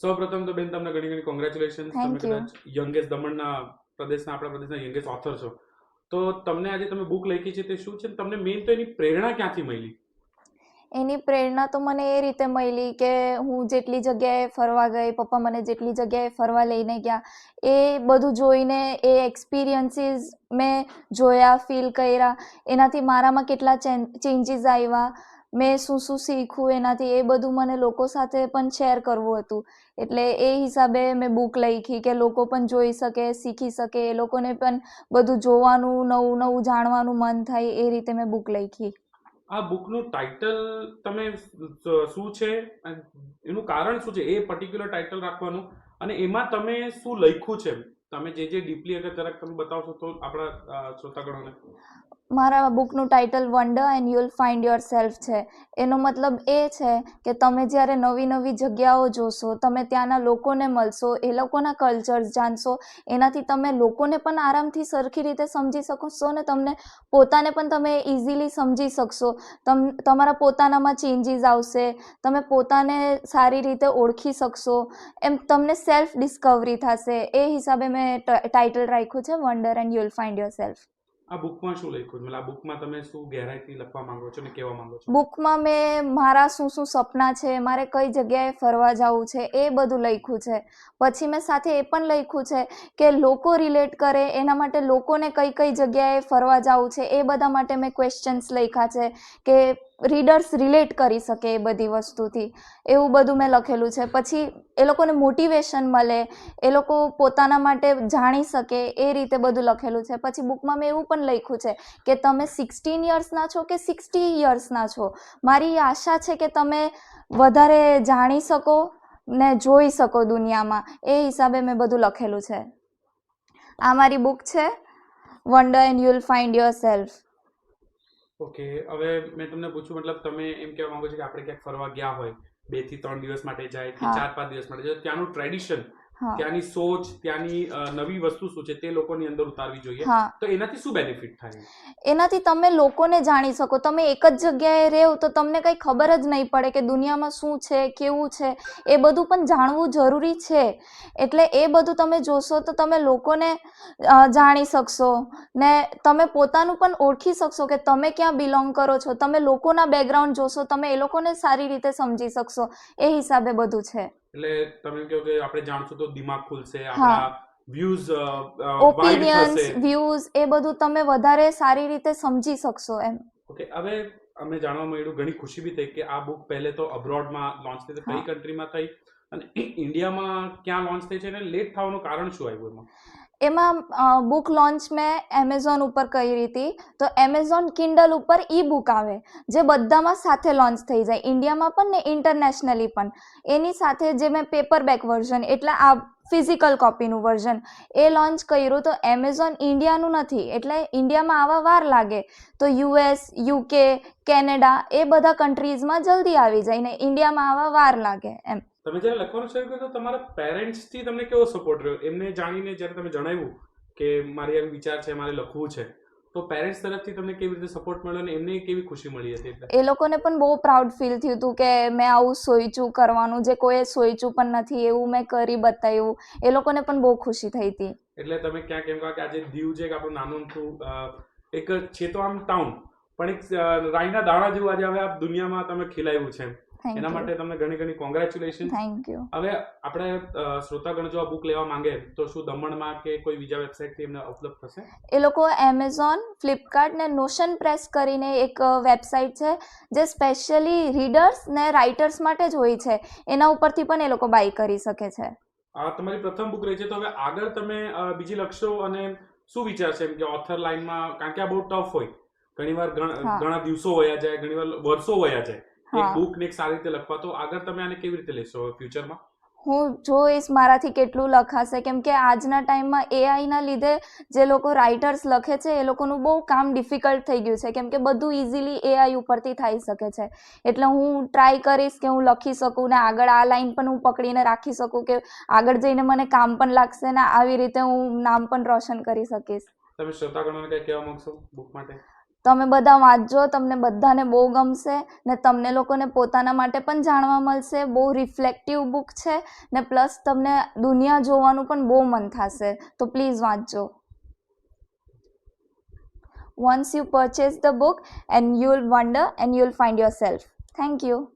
સૌપ્રથમ તો બેન તમને ઘણી ઘણી કોંગ્રેચ્યુલેશન તમે કદાચ યંગેસ્ટ દમણના પ્રદેશના આપણા પ્રદેશના યંગેસ્ટ ઓથર છો. તો તમને આજે તમે બુક લખી છે તે શું છે? તમને મેઇન તો એની પ્રેરણા ક્યાંથી મળી? એની પ્રેરણા તો મને એ રીતે મળી કે હું જેટલી જગ્યાએ ફરવા ગઈ પપ્પા મને જેટલી જગ્યાએ ફરવા લઈને ગયા એ બધું જોઈને એ એક્સપિરિયન્સીસ મેં જોયા ફીલ કર્યા. એનાથી મારામાં કેટલા ચેન્જીસ આવ્યા. મેં શું શું શીખ્યું એનાથી એ બધું મને લોકો સાથે પણ શેર કરવું હતું. એટલે એ હિસાબે મેં બુક લખી કે લોકો પણ જોઈ શકે, શીખી શકે, એ લોકોને પણ બધું જોવાનું, નવું નવું જાણવાનું મન થાય એ રીતે મેં બુક લખી. આ બુકનું ટાઇટલ તમે શું છે? એનું કારણ શું છે? એ પર્ટિક્યુલર ટાઇટલ રાખવાનું. અને એમાં તમે શું લખ્યું છે? તમે જે જે ડીપલી અગર જરાક તમે બતાવશો તો આપણા શ્રોતાગણોને. મારા બુકનું title wonder and you'll find yourself છે. એનો મતલબ એ છે કે તમે જ્યારે નવી નવી જગ્યાઓ જોશો, તમે ત્યાંના લોકોને મળશો, એ લોકોના કલ્ચર્સ જાણશો, એનાથી તમે લોકોને પણ આરામથી સરખી રીતે સમજી શકશો ને તમને પોતાને પણ તમે ઇઝીલી સમજી શકશો. તમ, તમારા પોતાનામાં ચેન્જીસ આવશે, તમે પોતાને સારી રીતે ઓળખી શકશો. એમ તમને સેલ્ફ ડિસ્કવરી થશે. એ હિસાબે મેં ટાઇટલ રાખ્યું છે wonder and you'll find yourself આ બુકમાં શું લખ્યું? મતલબ આ બુકમાં તમે શું ગહેરાઈથી લખવા માંગો છો ને કહેવા માંગો છો? બુકમાં મેં મારા શું શું સપના છે, મારે કઈ જગ્યાએ ફરવા જવું છે, એ બધું લખ્યું છે. પછી મેં સાથે એ પણ લખ્યું છે કે લોકો રિલેટ કરે, એના માટે લોકોને કઈ કઈ જગ્યાએ ફરવા જવું છે, એ બધા માટે મેં ક્વેશ્ચન્સ લખ્યા છે કે રીડર્સ રિલેટ કરી શકે એ બધી વસ્તુથી. એવું બધું મેં લખેલું છે. પછી એ લોકોને મોટિવેશન મળે, એ લોકો પોતાના માટે જાણી શકે એ રીતે બધું લખેલું છે. પછી બુકમાં મેં એવું પણ લખ્યું છે કે તમે સિક્સટીન યર્સના છો કે સિક્સટી યર્સના છો? મારી આશા છે કે તમે વધારે જાણી શકો ને જોઈ શકો દુનિયામાં. એ હિસાબે મેં બધું લખેલું છે. આ મારી બુક છે wonder and you'll find yourself okay હવે મેં તમને પૂછ્યું મતલબ તમે એમ કહેવા માંગો છો કે આપણે ક્યાંક ફરવા ગયા હોય બેથી ત્રણ દિવસ માટે જાય કે ચાર પાંચ દિવસ માટે જાય ત્યાંનું ટ્રેડિશન ત્યાંની સોચ ત્યાંની નવી વસ્તુ શું છે તે લોકોની અંદર ઉતારવી જોઈએ. તો એનાથી શું બેનિફિટ થાય? એનાથી તમે લોકોને જાણી શકો. તમે એક જ જગ્યાએ રહેવ તો તમને કંઈ ખબર જ નહીં પડે કે દુનિયામાં શું છે કેવું છે. એ બધું પણ જાણવું જરૂરી છે. એટલે એ બધું તમે જોશો તો તમે લોકોને જાણી શકશો. ને તમે પોતાનું પણ ઓળખી શકશો કે તમે ક્યાં બિલોંગ કરો છો. તમે લોકોના બેકગ્રાઉન્ડ જોશો તમે એ લોકોને સારી રીતે સમજી શકશો. એ હિસાબે બધું છે. એટલે તમે કહો કે આપણે જાણશું તો દિમાગ ખુલશે આપણા વ્યૂઝ ઓપિનિયન્સ વ્યૂઝ એ બધું તમે વધારે સારી રીતે સમજી શકશો એમ. ઓકે હવે અમે જાણવા મળ્યું ઘણી ખુશી બી થઈ કે આ બુક પહેલે તો અબ્રોડમાં લોન્ચ થઈ કઈ કન્ટ્રીમાં થઈ? અને ઇન્ડિયામાં ક્યાં લોન્ચ થઈ છે અને લેટ થવાનું કારણ શું આવ્યું એમાં? એમાં બુક લોન્ચ મેં એમેઝોન ઉપર કરી હતી. તો એમેઝોન કિન્ડલ ઉપર ઈ બુક આવે, જે બધામાં સાથે લોન્ચ થઈ જાય. ઇન્ડિયામાં પણ ને ઇન્ટરનેશનલી પણ. એની સાથે જે મેં પેપરબેક વર્ઝન એટલે આ ફિઝિકલ કોપીનું વર્ઝન એ લોન્ચ કર્યું. તો એમેઝોન ઇન્ડિયાનું નથી, એટલે ઇન્ડિયામાં આવા વાર લાગે. તો યુએસ યુકે કેનેડા એ બધા કન્ટ્રીઝમાં જલ્દી આવી જાય ને ઇન્ડિયામાં આવા વાર લાગે એમ. તમે જ્યારે લખવાનું શરૂ કર્યું તો તમારા પેરેન્ટ્સથી તમને કેવો સપોર્ટ રહ્યો? એમને જાણીને જ્યારે તમે જણાવ્યું કે મારે એમ વિચાર છે મારે લખવું છે તો પેરેન્ટ્સ તરફથી તમને કેવી રીતે સપોર્ટ મળ્યો અને એમને કેવી ખુશી મળી હતી એ લોકોને પણ બહુ પ્રાઉડ ફીલ થયું હતું કે મેં આવું સોચ્યું કરવાનું જે કોઈએ સોચ્યું પણ નથી એવું મેં કરી બતાવ્યું. એ લોકોને પણ બહુ ખુશી થઈ હતી. એટલે તમે ક્યાંક એમ કહો કે આજે દીવ છે કે આપણું નાનું એક છે તો આમ ટાઉન પણ એક રાઈના દાણા જેવું આજે હવે આ દુનિયામાં તમે ખીલાયું છે. થેન્ક એના માટે તમને ઘણી ઘણી કોંગ્રેચ્યુલેશન થેન્ક યુ હવે આપણે શ્રોતાગણ જો આ બુક લેવા માંગે તો શું દમણમાં કે કોઈ બીજા વેબસાઇટથી એમને ઉપલબ્ધ થશે? એ લોકો એમેઝોન ફ્લિપકાર્ટ ને નોશન પ્રેસ કરીને એક વેબસાઇટ છે જે સ્પેશિયલી રીડર્સ ને રાઇટર્સ માટે જ હોય છે. એના ઉપરથી પણ એ લોકો બાય કરી શકે છે. આ તમારી પ્રથમ બુક રહી છે તો હવે આગળ તમે બીજી લખશો અને શું વિચાર છે? એમ કે ઓથર લાઈનમાં કારણ કે આ બહુ ટફ હોય. ઘણીવાર ઘણા દિવસો વયા જાય ઘણીવાર વર્ષો વયા જાય. એક બુક ને સારી રીતે લખવા તો આગળ તમે આને કેવી રીતે લેશો ફ્યુચરમાં હું જોઈશ મારાથી કેટલું લખાશે કેમ કે આજના ટાઈમમાં એઆઈના લીધે જે લોકો રાઇટર્સ લખે છે એ લોકોનું બહુ કામ ડિફિકલ્ટ થઈ ગયું છે કેમ કે બધું ઇઝીલી એઆઈ ઉપરથી થઈ શકે છે. એટલે હું ટ્રાય કરીશ કે હું લખી શકું ને આગળ આ લાઈન પણ હું પકડીને રાખી શકું કે આગળ જઈને મને કામ પણ લાગશે ને આવી રીતે હું નામ પણ રોશન કરી શકીશ. તમે શ્રોતાગણોને કંઈ કહેવા માંગશો બુક માટે? તમે બધા વાંચજો, તમને બધાને બહુ ગમશે ને તમને લોકોને પોતાના માટે પણ જાણવા મળશે. બહુ રિફ્લેક્ટિવ બુક છે ને પ્લસ તમને દુનિયા જોવાનું પણ બહુ મન થશે. તો પ્લીઝ વાંચજો. Once you purchase the book and you'll wonder and find find yourself. Thank you.